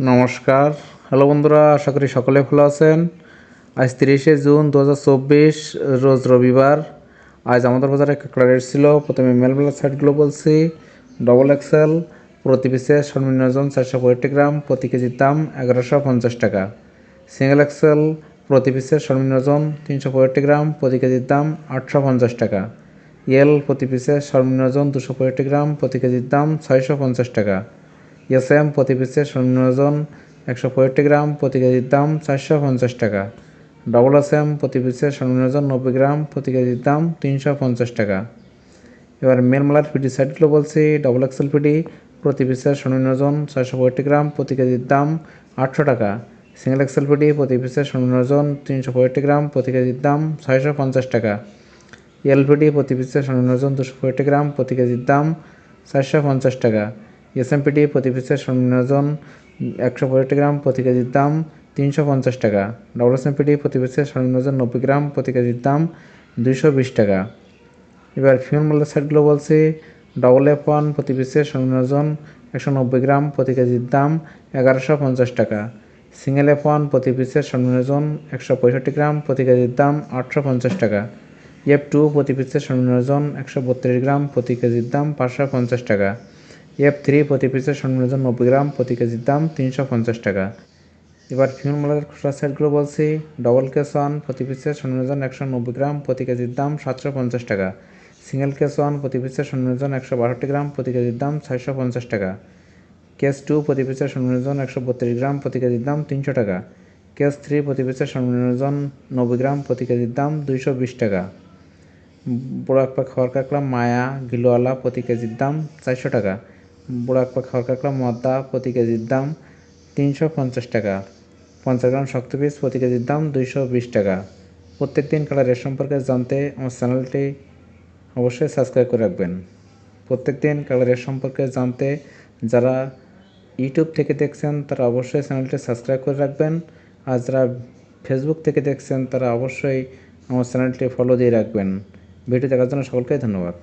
নমস্কার। হ্যালো বন্ধুরা, আশা করি সকলে ভালো আছেন। আজ তিরিশে জুন দু হাজার চব্বিশ, রোজ রবিবার। আজ আমাদের বাজারে কাঁকড়া রেট ছিল। প্রথমে মেলমেলা সাইডগুলো বলছি। ডবল এক্সেল প্রতি পিসে সর্বনিম্ন ওজন চারশো পঁয়ষট্টি গ্রাম, প্রতি কেজির দাম এগারোশো পঞ্চাশ টাকা। সিঙ্গেল এক্সেল প্রতি পিসে সর্বনিম্ন ওজন তিনশো পঁয়ষট্টি গ্রাম, প্রতি কেজির দাম আটশো পঞ্চাশ টাকা। এল প্রতি পিসে সর্বনিম্ন ওজন দুশো পঁয়ষট্টি গ্রাম, প্রতি কেজির দাম ছয়শো পঞ্চাশ টাকা। এসএম প্রতি পিসে সর্বনিম্ন ওজন একশো পঁয়ষট্টি গ্রাম, প্রতি কেজির দাম চারশো পঞ্চাশ টাকা। ডবল এসএম প্রতি পিসে সর্বনিম্ন ওজন নব্বই গ্রাম, প্রতি কেজির দাম তিনশো পঞ্চাশ টাকা। এবার মেলমালার পিডি সাইডগুলো বলছি, ডবল এক্সেল পিডি, প্রতি পিসের সর্বনিম্ন ওজন ছয়শো পঁয়ষট্টি গ্রাম, প্রতি কেজির দাম আটশো টাকা। সিঙ্গেল এক্সেল পিডি, প্রতি পিসের সর্বনিম্ন ওজন তিনশো পঁয়ষট্টি গ্রাম, প্রতি কেজির দাম ছয়শো পঞ্চাশ টাকা। এলপিডি, প্রতি পিসের সর্বনিম্ন ওজন দুশো পঁয়ষট্টি গ্রাম, প্রতি কেজির দাম চারশো পঞ্চাশ টাকা। এসএমপিডি প্রতি পিসের সর্বনিম্ন ওজন একশো পঁয়ষট্টি গ্রাম প্রতি কেজির দাম তিনশো পঞ্চাশ টাকা। ডবল এসএমপিডি প্রতি পিসের সর্বনিম্ন ওজন নব্বই গ্রাম প্রতি কেজির দাম দুইশো বিশ টাকা। এবার ফিমেল মালের সাইডগুলো বলছি। ডবল এফ ওয়ান প্রতি পিসের সর্বনিম্ন একশো নব্বই গ্রাম প্রতি কেজির দাম এগারোশো পঞ্চাশ টাকা। সিঙ্গেল এফ ওয়ান প্রতি পিসের সর্বনিম্ন একশো পঁয়ষট্টি গ্রাম প্রতি কেজির দাম আটশো পঞ্চাশ টাকা। এফ টু প্রতি পিসের সর্বনিম্ন একশো বত্রিশ গ্রাম প্রতি কেজির দাম পাঁচশো পঞ্চাশ টাকা। এফ থ্রি প্রতি পিসের সর্বনিম্ন নব্বই গ্রাম প্রতি কেজির দাম তিনশো পঞ্চাশ টাকা। এবার ফিমেল মালের খুচরা সাইডগুলো বলছি ডবল কেস ওয়ান প্রতি পিসের সর্বনিম্ন একশো নব্বই গ্রাম প্রতি কেজির দাম সাতশো পঞ্চাশ টাকা। সিঙ্গেল কেস ওয়ান প্রতি পিসের সর্বনিম্ন একশো বাষট্টি গ্রাম প্রতি কেজির দাম ছয়শো পঞ্চাশ টাকা। কেস টু প্রতি পিসের সর্বনিম্ন একশো বত্রিশ গ্রাম প্রতি কেজির দাম তিনশো টাকা। কেস থ্রি প্রতি পিসের সর্বনিম্ন নব্বই গ্রাম প্রতি কেজির দাম দুইশো বিশ টাকা। বড় এক পাক খাওয়ার কাকড়া মায়া, গিলোয়ালা প্রতি কেজির দাম চারশো টাকা। বড় এক পাক খাওয়ার কাকড়া, মদ্দা, প্রতি কেজির দাম তিনশো পঞ্চাশ টাকা। পঞ্চাশ গ্রাম শক্ত পিস, প্রতি কেজির দাম দুইশো বিশ টাকা। প্রত্যেক দিন কালার রেট সম্পর্কে জানতে আমার চ্যানেলটি অবশ্যই সাবস্ক্রাইব করে রাখবেন। প্রত্যেক দিন কালার রেট সম্পর্কে জানতে যারা ইউটিউব থেকে দেখছেন, তারা অবশ্যই চ্যানেলটি সাবস্ক্রাইব করে রাখবেন। আর যারা ফেসবুক থেকে দেখছেন, তারা অবশ্যই আমার চ্যানেলটি ফলো দিয়ে রাখবেন। ভিডিও দেখার জন্য সকলকে ধন্যবাদ।